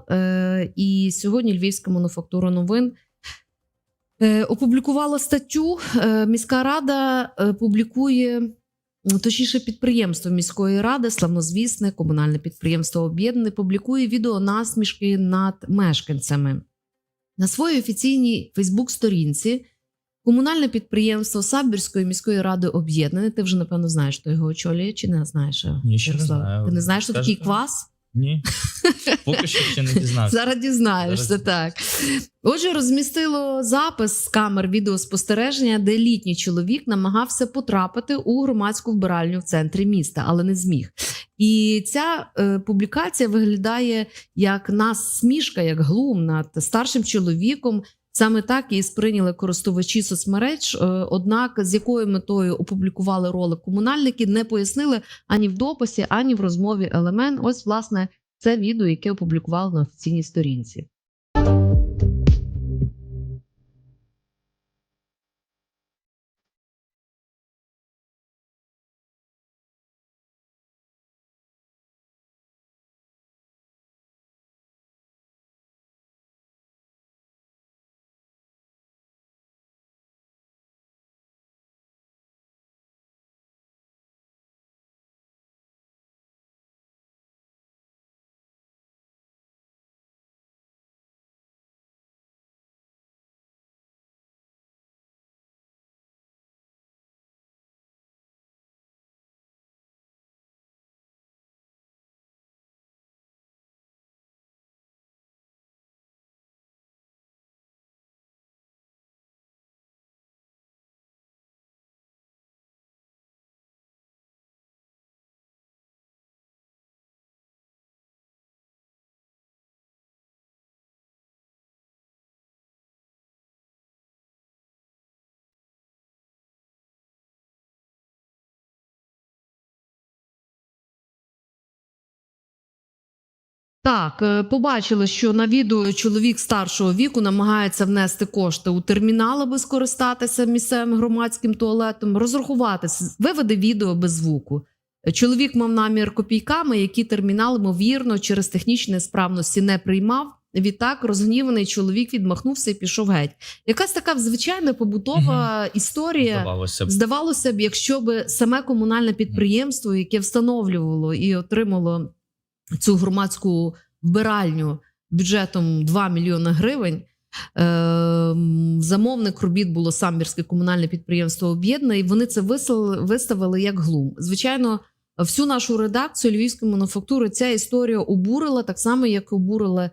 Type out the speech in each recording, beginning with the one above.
канал. Е, І сьогодні Львівська мануфактура новин е, опублікувала статтю. Е, Міська рада публікує. Точніше, підприємство міської ради, славнозвісне комунальне підприємство об'єднане, публікує відео насмішки над мешканцями. На своїй офіційній Фейсбук-сторінці комунальне підприємство Сабірської міської ради об'єднане. Ти вже напевно знаєш, хто його очолює, чи не знаєш? Ні, ще не знаю. Ти не знаєш, що такий квас? Ні. Поки що ще не дізнався. Зараз дізнаєшся, Зараз. так. Отже, розмістило запис з камер відеоспостереження, де літній чоловік намагався потрапити у громадську вбиральню в центрі міста, але не зміг. І ця е, публікація виглядає як насмішка, як глум над старшим чоловіком. Саме так і сприйняли користувачі соцмереж. Е, Однак з якою метою опублікували ролик комунальники, не пояснили ані в дописі, ані в розмові елемент. Ось, власне, це відео, яке опублікували на офіційній сторінці. Так, е, побачили, що на відео чоловік старшого віку намагається внести кошти у термінал, аби скористатися місцевим громадським туалетом, розрахуватися, виведе відео без звуку. Чоловік мав намір копійками, які термінал, ймовірно, через технічні несправності не приймав. Відтак розгніваний чоловік відмахнувся і пішов геть. Якась така звичайна побутова історія. Здавалося б. Здавалося б, якщо б саме комунальне підприємство, яке встановлювало і отримало цю громадську вбиральню бюджетом 2 мільйони гривень. е, Замовник робіт було самбірське комунальне підприємство об'єднане, і вони це виставили, як глум. Звичайно, всю нашу редакцію львівської мануфактури ця історія обурила так само, як обурила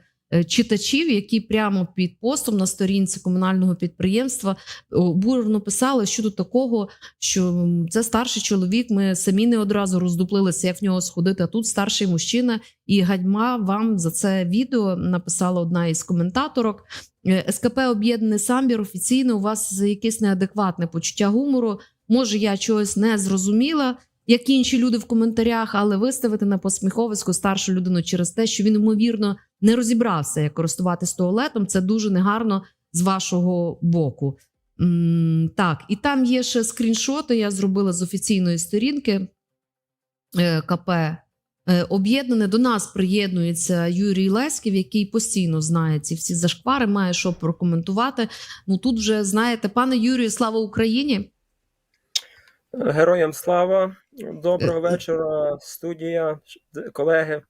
читачів, які прямо під постом на сторінці комунального підприємства обурено писали щодо такого, що це старший чоловік. Ми самі не одразу роздуплилися, як в нього сходити. А тут старший мужчина, і гадьма вам за це відео написала одна із коментаторок. Е, СКП об'єднаний самбір офіційно. У вас якесь неадекватне почуття гумору. Може, я чогось не зрозуміла, як інші люди в коментарях, але виставити на посміховисько старшу людину через те, що він ймовірно не розібрався, як користуватись туалетом. Це дуже негарно з вашого боку. М, Так, і там є ще скріншоти. Я зробила з офіційної сторінки е, КП е, об'єднане. До нас приєднується Юрій Леськів, який постійно знає ці всі зашквари, має що прокоментувати. Ну тут вже знаєте, пане Юрію, слава Україні! Героям слава, доброго е. вечора, студія, колеги,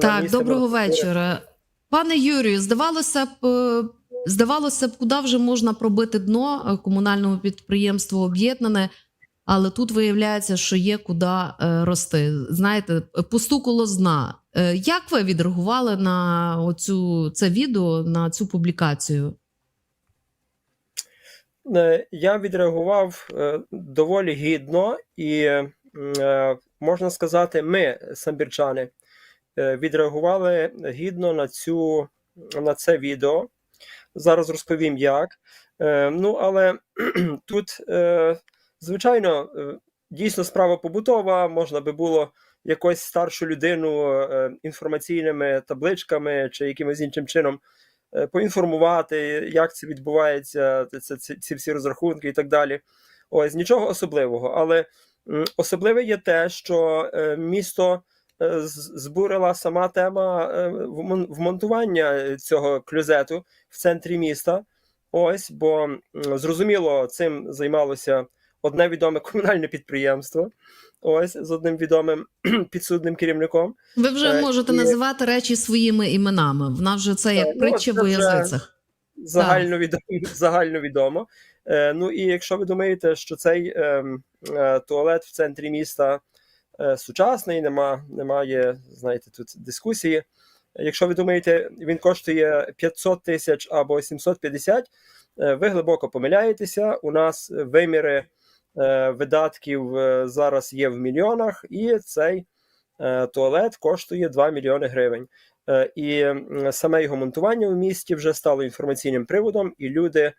Так, доброго вечора. Пане Юрію, здавалося б, е, здавалося б, куди вже можна пробити дно е, комунальному підприємству об'єднане, але тут виявляється, що є куди е, рости. Знаєте, постукало з дна. Е, Як ви відреагували на оцю це відео, на цю публікацію? Я відреагував доволі гідно, і можна сказати, ми, самбірчани, відреагували гідно на цю на це відео. Зараз розповім як. Е, Ну, але тут, е, звичайно, е, дійсно справа побутова, можна би було якось старшу людину е, інформаційними табличками чи якимось іншим чином е, поінформувати, як це відбувається, це, ці всі розрахунки і так далі. Ось нічого особливого. Але особливе є те, що е, місто е, збурила сама тема е, вмонтування цього клюзету в центрі міста. Ось, бо зрозуміло, цим займалося одне відоме комунальне підприємство. Ось з одним відомим підсудним керівником. Ви вже Е, можете і- називати речі своїми іменами. В нас вже це як Е, ну, притча в язицях. Загальновідомо, загальновідомо. Е, ну і якщо ви думаєте, що цей ем, е, туалет в центрі міста е, сучасний, нема, немає, знаєте, тут дискусії. Якщо ви думаєте, він коштує 500 тисяч або 750, е, ви глибоко помиляєтеся. У нас виміри е, видатків е, зараз є в мільйонах, і цей е, туалет коштує 2 мільйони гривень. Е, І саме його монтування в місті вже стало інформаційним приводом, і люди,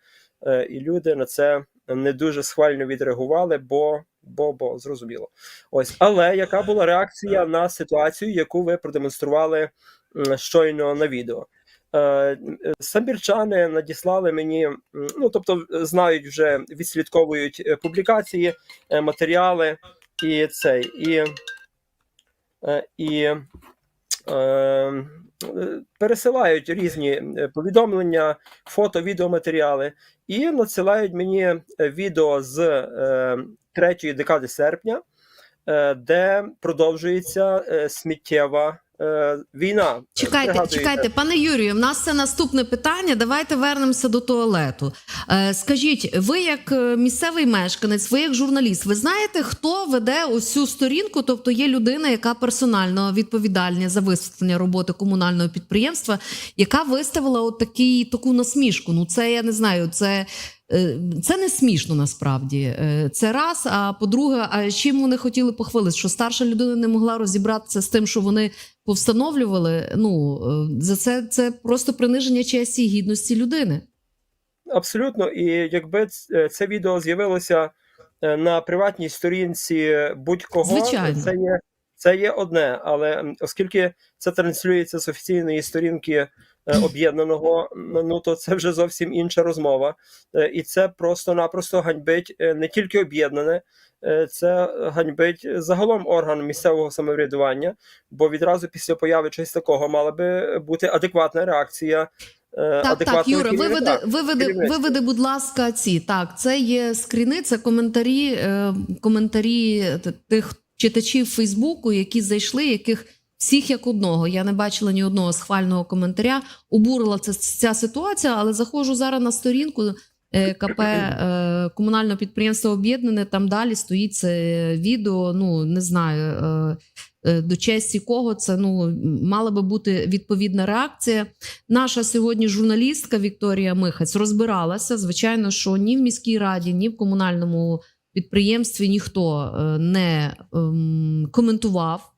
е, і люди на це не дуже схвально відреагували, бо, бо, бо зрозуміло. Ось, але яка була реакція на ситуацію, яку ви продемонстрували щойно на відео? Е, Самбірчани надіслали мені, ну тобто знають вже відслідковують е, публікації, е, матеріали і цей і, і пересилають різні е, повідомлення, фото, відеоматеріали і надсилають мені е, відео з е, третьої декади серпня, е, де продовжується е, сміттєва е, війна. Чекайте, Пригадуєте? чекайте, пане Юрію, в нас це наступне питання. Давайте вернемося до туалету. Е, скажіть, ви як е, місцевий мешканець, ви як журналіст, ви знаєте, хто веде ось цю сторінку? Тобто є людина, яка персонально відповідальна за висвітлення роботи комунального підприємства, яка виставила от такий, таку насмішку. Ну, це я не знаю, це. Е, Це не смішно насправді. Е, Це раз. А по-друге, а чим вони хотіли похвалитися? Що старша людина не могла розібратися з тим, що вони повстановлювали. Ну е, за це це просто приниження честі і гідності людини. Абсолютно, і якби це відео з'явилося на приватній сторінці будь-кого, це є, це є одне. Але оскільки це транслюється з офіційної сторінки е, об'єднаного, ну то це вже зовсім інша розмова. Е, І це просто-напросто ганьбить е, не тільки об'єднане, це ганьбить загалом орган місцевого самоврядування, бо відразу після появи чогось такого мала би бути адекватна реакція. Так, так, Юра, виведи, виведи, виведи, будь ласка, ці. Так, це є скріни, це коментарі, коментарі тих читачів Фейсбуку, які зайшли, яких всіх як одного. Я не бачила ні одного схвального коментаря. Обурила це ця ситуація, але заходжу зараз на сторінку. е, КП е, комунального підприємства об'єднане. Там далі стоїть це відео. Ну не знаю е, до честі кого це. Ну мала би бути відповідна реакція. Наша сьогодні журналістка Вікторія Михаць розбиралася. Звичайно, що ні в міській раді, ні в комунальному підприємстві ніхто е, не ем, коментував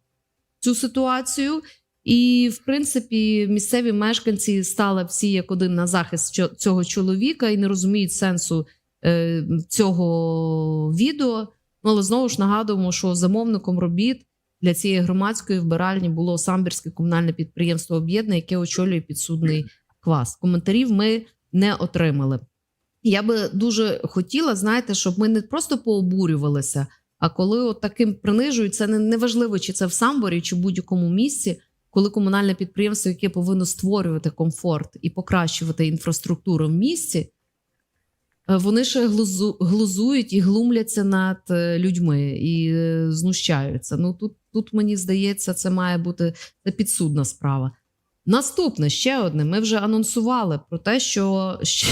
цю ситуацію. І, в принципі, місцеві мешканці стали всі як один на захист цього чоловіка і не розуміють сенсу е, цього відео. Ну, але знову ж нагадуємо, що замовником робіт для цієї громадської вбиральні було самбірське комунальне підприємство об'єднане, яке очолює підсудний квас. Коментарів ми не отримали. Я би дуже хотіла, знаєте, щоб ми не просто пообурювалися, а коли от таким принижують, це не неважливо, чи це в самборі, чи в будь-якому місці, коли комунальне підприємство, яке повинно створювати комфорт і покращувати інфраструктуру в місті, е, вони ще глузу, глузують і глумляться над е, людьми і е, знущаються. Ну тут, тут мені здається, це має бути це підсудна справа. Наступне ще одне. Ми вже анонсували про те, що ще,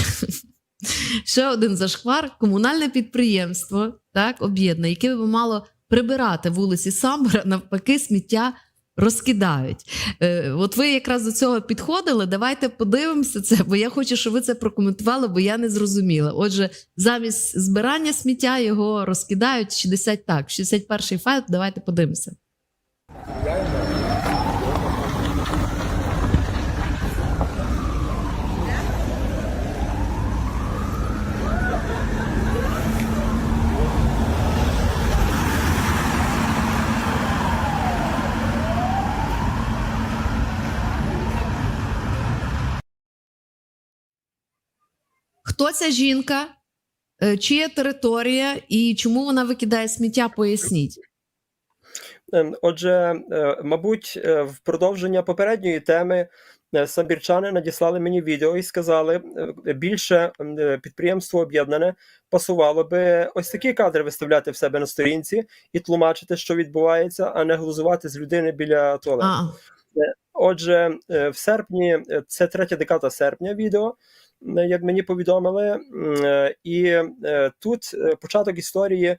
ще один зашквар комунальне підприємство, так, об'єднане, яке би мало прибирати вулиці Самбора, навпаки, сміття розкидають. Е, от ви якраз до цього підходили. Давайте подивимося це, бо я хочу, щоб ви це прокоментували, бо я не зрозуміла. Отже, замість збирання сміття його розкидають 60 так. 61-й файл. Давайте подивимося. Хто ця жінка? Е, Чия територія і чому вона викидає сміття? Поясніть. Е, Отже, е, мабуть, е, в продовження попередньої теми самбірчани надіслали мені відео і сказали, більше підприємство об'єднане пасувало би ось такі кадри виставляти в себе на сторінці і тлумачити, що відбувається, а не глузувати з людини біля туалету. Отже, е, в серпні, е, це третя декада серпня відео, е, як мені повідомили, і тут початок історії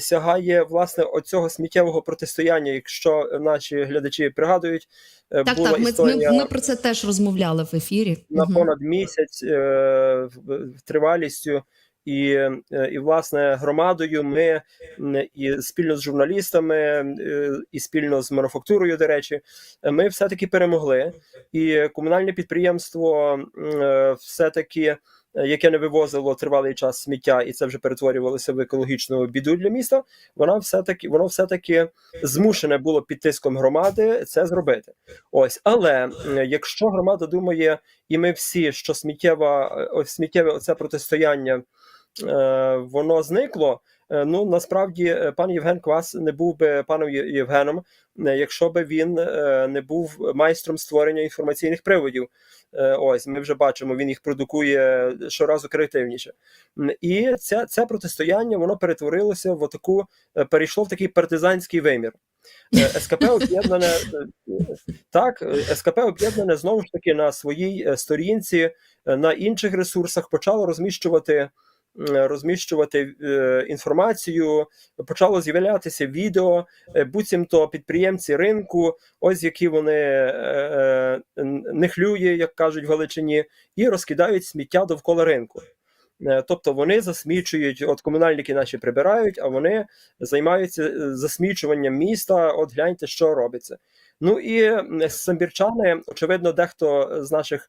сягає власне оцього сміттєвого протистояння. Якщо наші глядачі пригадують, так, була так. Історія ми, ми про це теж розмовляли в ефірі. на понад місяць тривалістю. І, е, і власне громадою ми і спільно з журналістами, е, і спільно з мануфактурою, до речі, ми все-таки перемогли. І комунальне підприємство е, все-таки, е, яке не вивозило тривалий час сміття, і це вже перетворювалося в екологічну біду для міста. Вона все-таки воно все-таки змушене було під тиском громади це зробити. Ось, але якщо громада думає, і ми всі, що сміттєва, сміттєве оце протистояння воно зникло. е, Ну насправді е, пан Євген Квас не був би паном Євгеном, е, якщо би він е, не був майстром створення інформаційних приводів. Е, Ось ми вже бачимо, він їх продукує щоразу креативніше. І це, це протистояння воно перетворилося в таку, перейшло в такий партизанський вимір. Е, СКП об'єднане е, так, е, СКП об'єднане знову ж таки на своїй е, сторінці, е, на інших ресурсах почало розміщувати. М, Розміщувати е, інформацію, почало з'являтися відео, е, буцімто підприємці ринку, ось які вони е, е, нехлює, як кажуть в Галичині, і розкидають сміття довкола ринку. Е, Тобто вони засмічують, от комунальники наші прибирають, а вони займаються е, засмічуванням міста. От гляньте, що робиться. Ну і самбірчани, очевидно, дехто з наших е,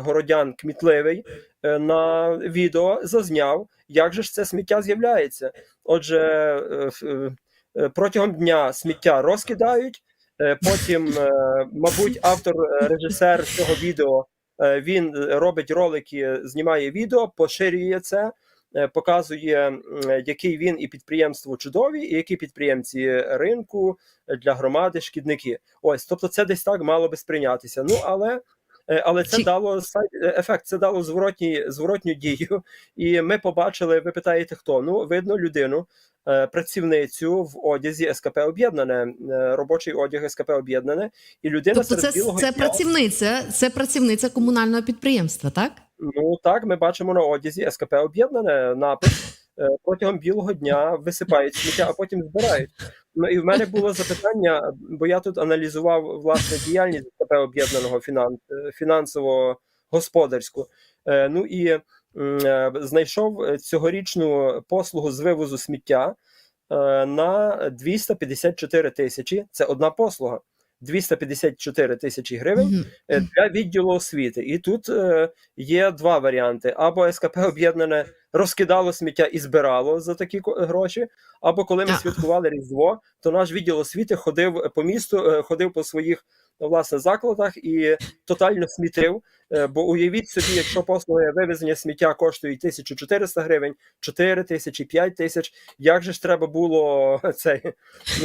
городян кмітливий е, на відео зазняв, як же ж це сміття з'являється. Отже, е, е, е, протягом дня сміття розкидають. е, Потім, е, мабуть, автор, е, режисер цього відео Е, Він е, робить ролики, знімає відео, поширює це, е, показує, який він і підприємство чудові, і які підприємці ринку для громади шкідники. Ось, тобто, це десь так мало би сприйнятися. Ну але. Е, Але це Чи- дало е, ефект, це дало зворотні, зворотню дію. І ми побачили, ви питаєте, хто? Ну, видно людину, е, працівницю в одязі СКП об'єднане, робочий одяг СКП об'єднане, і людина Тобто, серед це, білого це дня- працівниця, це працівниця комунального підприємства, так? Ну так, ми бачимо на одязі СКП об'єднане напис протягом білого дня висипають сміття, а потім збирають. Ну і в мене було запитання, бо я тут аналізував власне діяльність СКП об'єднаного фінанс, фінансово-господарську. Е, Ну і е, знайшов цьогорічну послугу з вивозу сміття е, на 254 тисячі. Це одна послуга. 254 тисячі гривень е, для відділу освіти. І тут е, є два варіанти: або СКП об'єднане розкидало сміття і збирало за такі гроші, або коли ми святкували Різдво, то наш відділ освіти ходив по місту, е, ходив по своїх власне закладах і тотально смітив. Е, Бо уявіть собі, якщо послуги вивезення сміття коштують 1400 гривень, 4 тисячі, 5 тисяч, як же ж треба було цей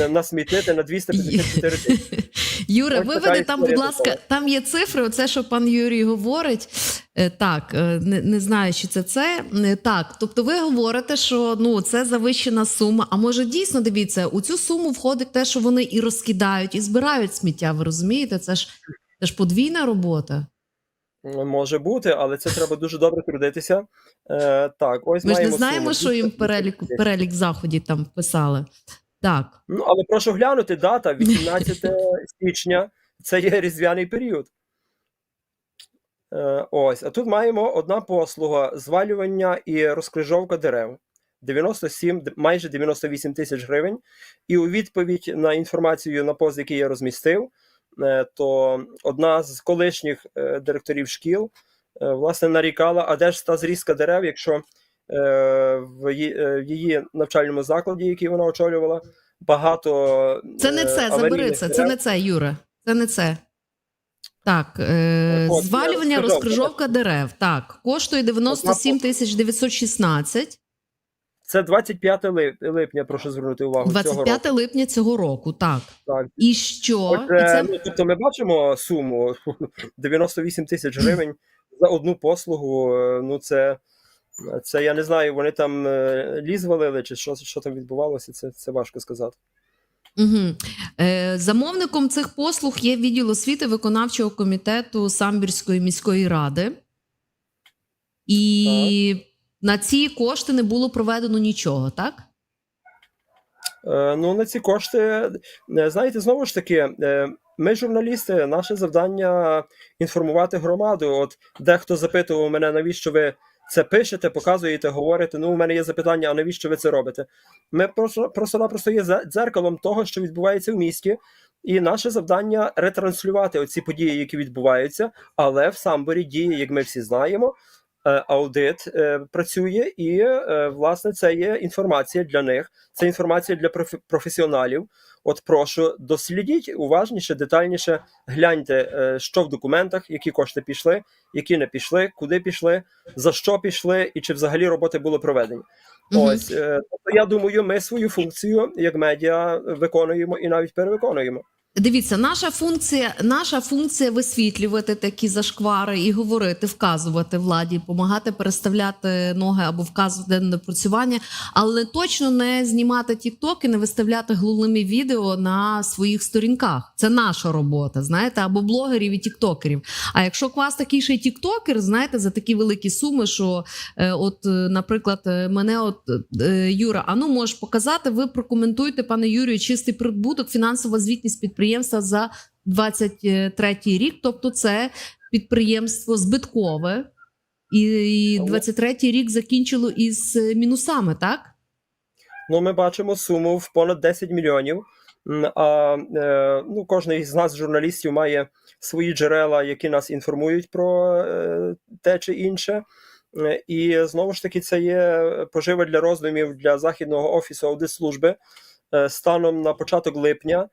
насмітити на 254 тисячі? Юра, Ось виведи там, будь ласка, такого. там є цифри. Оце, що пан Юрій говорить. Е, Так, е, не, не знаю, чи це це. Е, Так, тобто ви говорите, що ну це завищена сума. А може дійсно дивіться, у цю суму входить те, що вони і розкидають, і збирають сміття. Ви розумієте? Це ж це ж подвійна робота. Може бути, але це треба дуже добре трудитися. Е, так, ось Ми ж не знаємо, суму що їм в 250 переліку тисяч. перелік заходів там вписали. Так. Ну, але прошу глянути, дата 18 січня це є різдвяний період. Е, ось, а тут маємо одна послуга: звалювання і розкрижовка дерев. 97, майже 98 тисяч гривень. І у відповідь на інформацію на пост, який я розмістив, е, то одна з колишніх е, директорів шкіл е, власне нарікала, а де ж та зрізка дерев, якщо в її, е, в її навчальному закладі, який вона очолювала, багато Це не е, це, забери це, це не це, Юра. Це не це. Так, е, От, звалювання, розкрижовка дерев. Так, коштує 97 тисяч 916. Це 25 лип- липня, прошу звернути увагу. цього 25 року. липня цього року, так. Так. І що? Отже, І це... ну, тобто ми бачимо суму 98 тисяч гривень за одну послугу. е, Ну, це, це я не знаю, вони там е, ліс валили, чи що, що там відбувалося, це, це важко сказати. Угу. Е, замовником цих послуг є відділ освіти виконавчого комітету Самбірської міської ради. І на ці кошти не було проведено нічого, так? Е, Ну, на ці кошти, е, знаєте, знову ж таки, е, ми, журналісти, наше завдання інформувати громаду. От дехто запитував мене, навіщо ви це пишете, показуєте, говорите. Ну, у мене є запитання, а навіщо ви це робите? Ми просто просто-напросто є за- дзеркалом того, що відбувається в місті, і наше завдання ретранслювати оці події, які відбуваються, але в самборі діє, як ми всі знаємо. е, Аудит е, працює, і е, власне це є інформація для них. Це інформація для професіоналів. От прошу дослідіть уважніше, детальніше гляньте, е, що в документах, які кошти пішли, які не пішли, куди пішли, за що пішли, і чи взагалі роботи були проведені. Мгм. Ось е, тобто, я думаю, ми свою функцію як медіа виконуємо і навіть перевиконуємо. Дивіться, наша функція, наша функція висвітлювати такі зашквари і говорити, вказувати владі, допомагати переставляти ноги або вказувати на напрацювання, але точно не знімати тіктоки, не виставляти головними відео на своїх сторінках. Це наша робота, знаєте, або блогерів і тіктокерів. А якщо у вас такий ще й тіктокер, знаєте, за такі великі суми, що е, от, е, наприклад, е, мене от е, Юра, а ну можеш показати, ви прокоментуйте, пане Юрію, чистий прибуток, фінансова звітність підприємства за 23 рік. Тобто, це підприємство збиткове, і, і 23 рік закінчило із мінусами, так? Ну, ми бачимо суму в понад 10 мільйонів. А е, ну, кожен з нас, журналістів, має свої джерела, які нас інформують про е, те чи інше. Е, І знову ж таки, це є пожива для роздумів для західного офісу аудитслужби. Станом на початок липня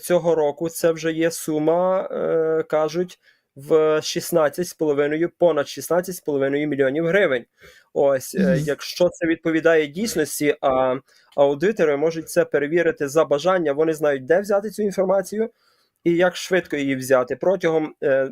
цього року це вже є сума, е, кажуть, в 16,5, понад 16,5 мільйонів гривень. Ось, е, якщо це відповідає дійсності, а аудитори можуть це перевірити за бажання, вони знають, де взяти цю інформацію і як швидко її взяти. Протягом е,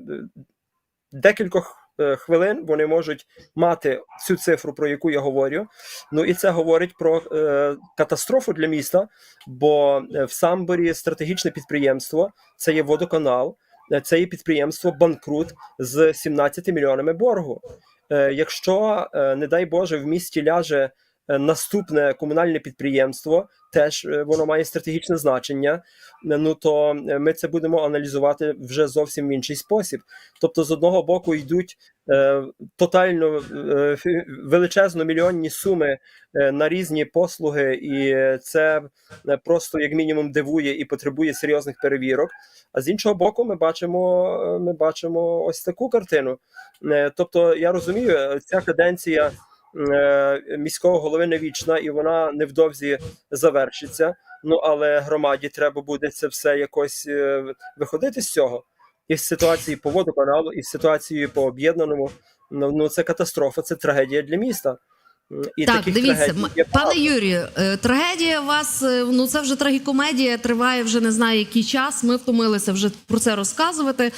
декількох е, хвилин вони можуть мати цю цифру, про яку я говорю. Ну і це говорить про е, катастрофу для міста, бо е, в Самборі стратегічне підприємство це є водоканал. е, Це є підприємство банкрут з 17 мільйонами боргу. Е, Якщо, е, не дай Боже, в місті ляже е, наступне комунальне підприємство, теж е, воно має стратегічне значення. е, Ну то е, ми це будемо аналізувати вже зовсім в інший спосіб. Тобто, з одного боку йдуть е, тотально е, величезно мільйонні суми е, на різні послуги, і це е, просто як мінімум дивує і потребує серйозних перевірок. А з іншого боку, ми бачимо, е, ми бачимо ось таку картину. Е, Тобто, я розумію, е, ця каденція е, міського голови не вічна, і вона невдовзі завершиться. Ну але громаді треба буде це все якось е, виходити з цього. І з ситуації по водоканалу, і з ситуацією по об'єднаному. Ну, ну це катастрофа, це трагедія для міста. І так, таких дивіться, трагедій пане. Юрію, е, трагедія у вас, е, ну це вже трагікомедія, триває вже не знаю який час. Ми втомилися вже про це розказувати.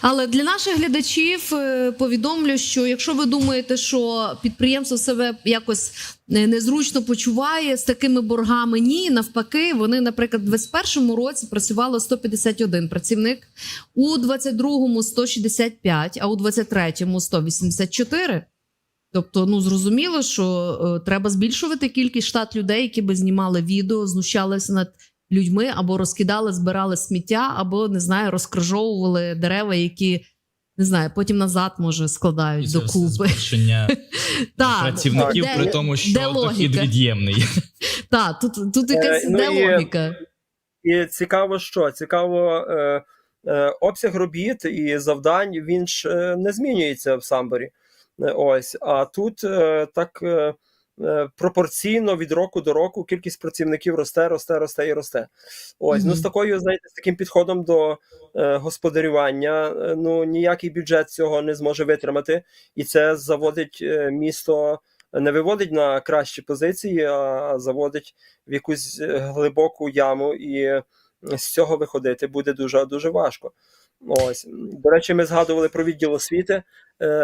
Але для наших глядачів е, повідомлю, що якщо ви думаєте, що підприємство себе якось незручно почуває з такими боргами, ні, навпаки, вони, наприклад, в 2021 році працювало 151 працівник, у 22-му 165, а у 23-му 184. Тобто, ну зрозуміло, що е, треба збільшувати кількість штат людей, які би знімали відео, знущалися над людьми або розкидали, збирали сміття, або не знаю, розкрижовували дерева, які не знаю, потім назад може складають все докупи. збільшення працівників, при тому, що дохід від'ємний. Так, тут, тут якась Е, ну де і- логіка. І цікаво, що цікаво, е, обсяг робіт і завдань він ж не змінюється в самборі. Е, Ось, а тут е, так е, пропорційно від року до року кількість працівників росте, росте, росте і росте. Ось, ну з такою, знаєте, з таким підходом до господарювання, ну ніякий бюджет цього не зможе витримати, і це заводить місто не виводить на кращі позиції, а заводить в якусь глибоку яму, і з цього виходити буде дуже дуже важко. Ось. До речі, ми згадували про відділ освіти,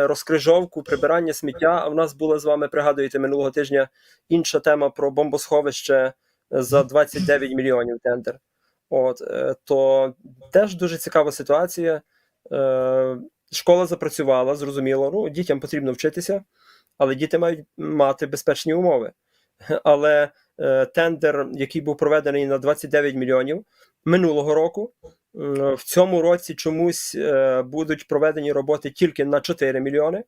розкрижовку, прибирання сміття. А в нас була з вами, пригадуєте, минулого тижня інша тема про бомбосховище за 29 мільйонів тендер. От е, то теж дуже цікава ситуація. Е, Школа запрацювала, зрозуміло. Ну, дітям потрібно вчитися, але діти мають мати безпечні умови. Але е, тендер, який був проведений на 29 мільйонів минулого року, в цьому році чомусь е, будуть проведені роботи тільки на 4 мільйони.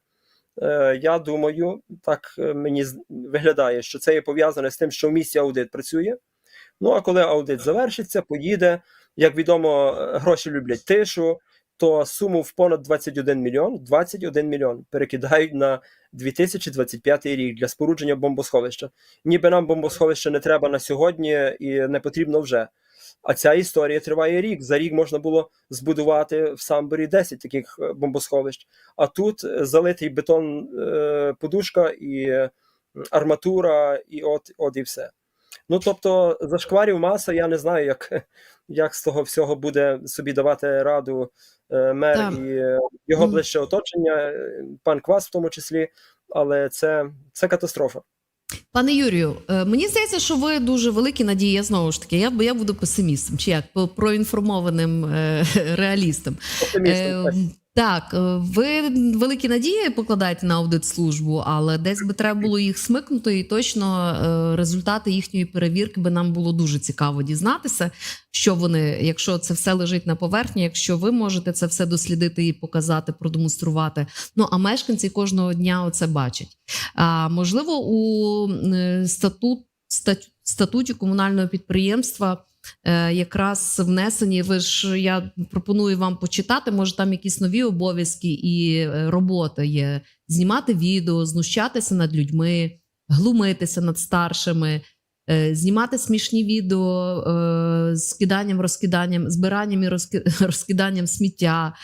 Е, Я думаю, так е, мені виглядає, що це є пов'язане з тим, що в місті аудит працює. Ну а коли аудит завершиться, поїде. Як відомо, е, гроші люблять тишу, то суму в понад 21 мільйон, 21 мільйон перекидають на 2025 рік для спорудження бомбосховища. Ніби нам бомбосховище не треба на сьогодні і не потрібно вже. А ця історія триває рік. За рік можна було збудувати в Самборі 10 таких е, бомбосховищ. А тут е, залитий бетон, е, подушка і арматура, і от, от і все. Ну тобто, зашкварів маса, я не знаю, як, як з того всього буде собі давати раду мер Так. і його ближче оточення, пан Квас в тому числі, але це, це катастрофа. Пане Юрію, е, мені здається, що ви дуже великі надії. Я знову ж таки, я, я буду песимістом, чи як проінформованим е, реалістом. Оптимістом, так. Е, ви великі надії покладаєте на аудитслужбу, але десь би треба було їх смикнути, і точно е, результати їхньої перевірки би нам було дуже цікаво дізнатися, що вони, якщо це все лежить на поверхні, якщо ви можете це все дослідити і показати, продемонструвати. Ну а мешканці кожного дня оце бачать. А можливо, у е, статут статуті комунального підприємства якраз внесені. Ви ж я пропоную вам почитати. Може, там якісь нові обов'язки і е, робота є: знімати відео, знущатися над людьми, глумитися над старшими. е, Знімати смішні відео е, з киданням, розкиданням, збиранням і розки- розкиданням сміття.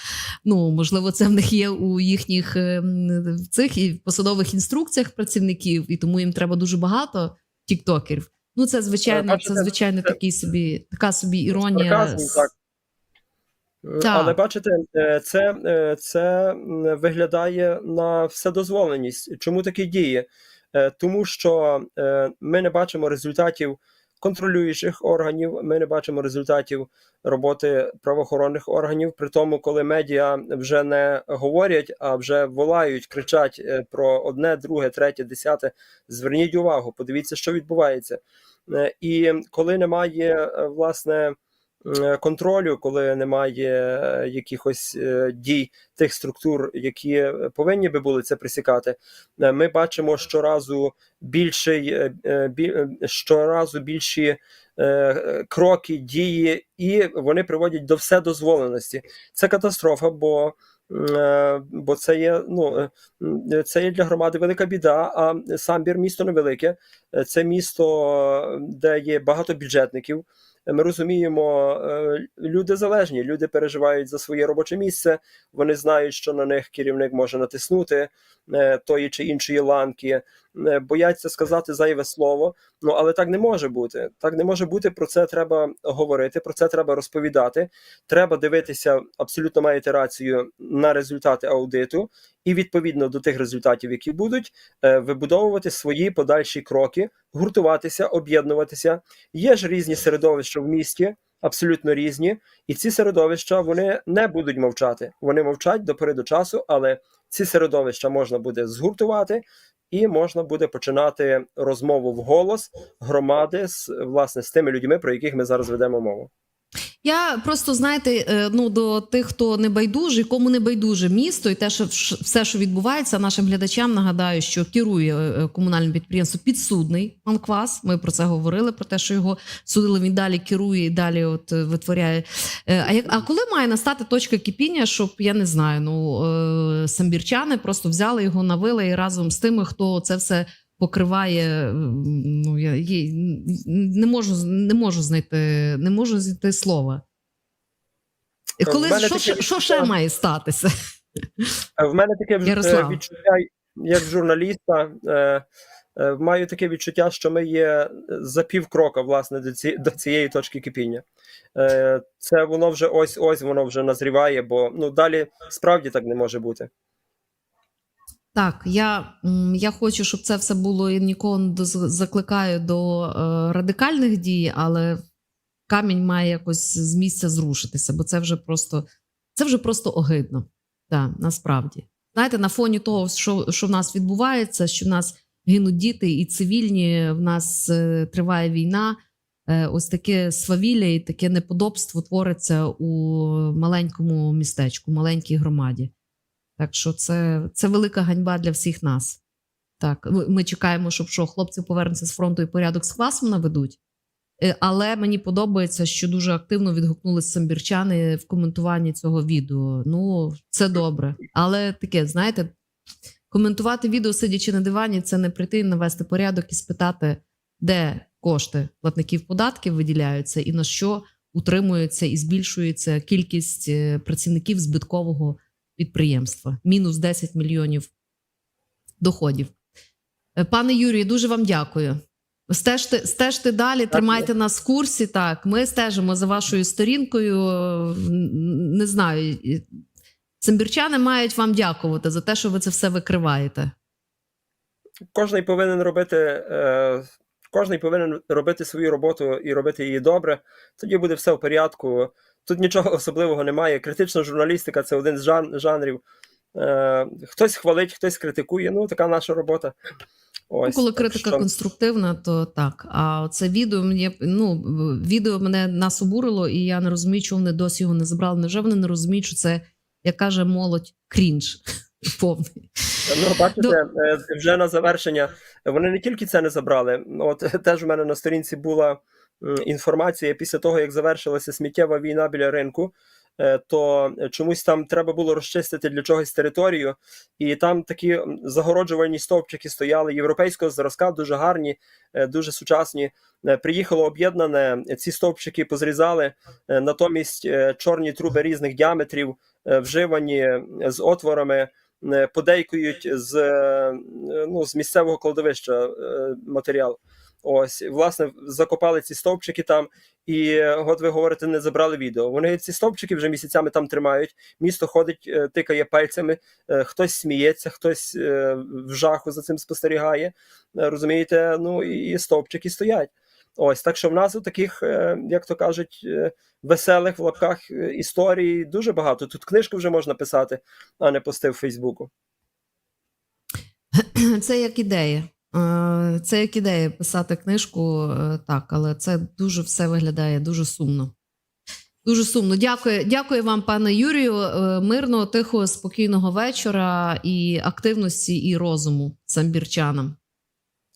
Ну, можливо, це в них є у їхніх е, цих і посадових інструкціях працівників, і тому їм треба дуже багато тіктокерів. Ну, це звичайно, це звичайно такий собі, така собі іронія. Сарказм, так. Е, Так. Але бачите, е, це, е, це виглядає на вседозволеність. Чому такі дії? Тому що ми не бачимо результатів контролюючих органів, ми не бачимо результатів роботи правоохоронних органів. При тому, коли медіа вже не говорять, а вже волають, кричать е, про одне, друге, третє, десяте. Зверніть увагу, подивіться, що відбувається. Е, І коли немає е, власне контролю, коли немає е, якихось е, дій тих структур, які повинні би були це присікати, е, ми бачимо щоразу більший, е, е, е, щоразу більші е, кроки, дії, і вони приводять до вседозволеності. Це катастрофа, бо. е, Бо це є ну е, це є для громади велика біда. А самбір місто невелике. Е, Це місто, де є багато бюджетників. Ми розуміємо, е, люди залежні, люди переживають за своє робоче місце. Вони знають, що на них керівник може натиснути е, тої чи іншої ланки, бояться сказати зайве слово. Ну але так не може бути. Так не може бути. Про це треба говорити, про це треба розповідати. Треба дивитися, абсолютно маєте рацію на результати аудиту, і відповідно до тих результатів, які будуть, е, вибудовувати свої подальші кроки, гуртуватися, об'єднуватися. Є ж різні середовища в місті, абсолютно різні, і ці середовища вони не будуть мовчати. Вони мовчать до часу, але ці середовища можна буде згуртувати. І можна буде починати розмову в голос громади з власне з тими людьми, про яких ми зараз ведемо мову. Я просто знаєте, е, ну до тих, хто не байдужий, кому не байдуже місто, і те, що все, що відбувається, нашим глядачам нагадаю, що керує е, комунальним підприємством підсудний пан Квас. Ми про це говорили, про те, що його судили. Він далі керує і далі, от е, витворяє. А як а коли має настати точка кипіння, щоб я не знаю, ну самбірчани просто взяли його, навили і разом з тими, хто це все покриває. Ну я є- не можу не можу знайти, не можу знайти слова. Коли що, таке ще- що ще має статися? Е, В мене таке вже Ярослав. відчуття, як журналіста, е, е, маю таке відчуття, що ми є за пів крока власне до, ці, до цієї точки кипіння. Е, це воно вже ось ось воно вже назріває, бо ну далі справді так не може бути. Так, я, я хочу, щоб це все було і нікого не закликаю до е, радикальних дій, але камінь має якось з місця зрушитися, бо це вже просто це вже просто огидно. Так, насправді. Знаєте, на фоні того, що, що в нас відбувається, що в нас гинуть діти і цивільні, в нас е, триває війна. е, Ось таке свавілля і таке неподобство твориться у маленькому містечку, маленькій громаді. Так що це, це велика ганьба для всіх нас. Так, ми чекаємо, щоб що хлопці повернуться з фронту і порядок з класом наведуть. Е, Але мені подобається, що дуже активно відгукнулися самбірчани в коментуванні цього відео. Ну, це добре. Але таке, знаєте, коментувати відео, сидячи на дивані, це не прийти навести порядок і спитати, де кошти платників податків виділяються і на що утримується і збільшується кількість е, працівників збиткового підприємства. Мінус 10 мільйонів доходів. Е, Пане Юрію, дуже вам дякую. Стежте, стежте далі, тримайте нас в курсі. Так, ми стежимо за вашою сторінкою. Не знаю. Самбірчани мають вам дякувати за те, що ви це все викриваєте. Кожний повинен робити. Е, Кожний повинен робити свою роботу і робити її добре. Тоді буде все в порядку. Тут нічого особливого немає. Критична журналістика це один з жан, жанрів. Е, хтось хвалить, хтось критикує. Ну, така наша робота. Ну, Ось, коли критика що- конструктивна, то так. А це відео мені ну відео мене нас обурило, і я не розумію, чому вони досі його не забрали. Невже вони не розуміють, що це, як каже молодь, крінж повний. Ну, бачите, е, вже на завершення. Вони не тільки це не забрали. От теж у мене на сторінці була інформація після того, як завершилася сміттєва війна біля ринку. е, То чомусь там треба було розчистити для чогось територію, і там такі загороджувальні стовпчики стояли європейського зразка, дуже гарні, е, дуже сучасні. Е, Приїхало об'єднане, ці стовпчики позрізали, натомість чорні труби різних діаметрів, вживані з отворами подейкують з, ну, з місцевого кладовища матеріал. Ось, власне, закопали ці стовпчики там, і е, от ви говорите, не забрали відео. Вони ці стовпчики вже місяцями там тримають. Місто ходить, е, тикає пальцями, е, хтось сміється, хтось в жаху за цим спостерігає. Розумієте, ну і стовпчики стоять. Ось так що в нас у таких, як то кажуть, веселих в лапках історій дуже багато. Тут книжку вже можна писати, а не пости в Фейсбуку. Це як ідея. Е, Це як ідея писати книжку, е, так, але це дуже все виглядає дуже сумно. Дуже сумно. Дякую, дякую вам, пане Юрію. Е, Мирного, тихого, спокійного вечора і активності і розуму самбірчанам.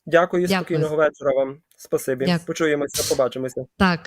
Дякую, Дякую. спокійного вечора вам. Спасибі. Дякую. Почуємося, побачимося. Так,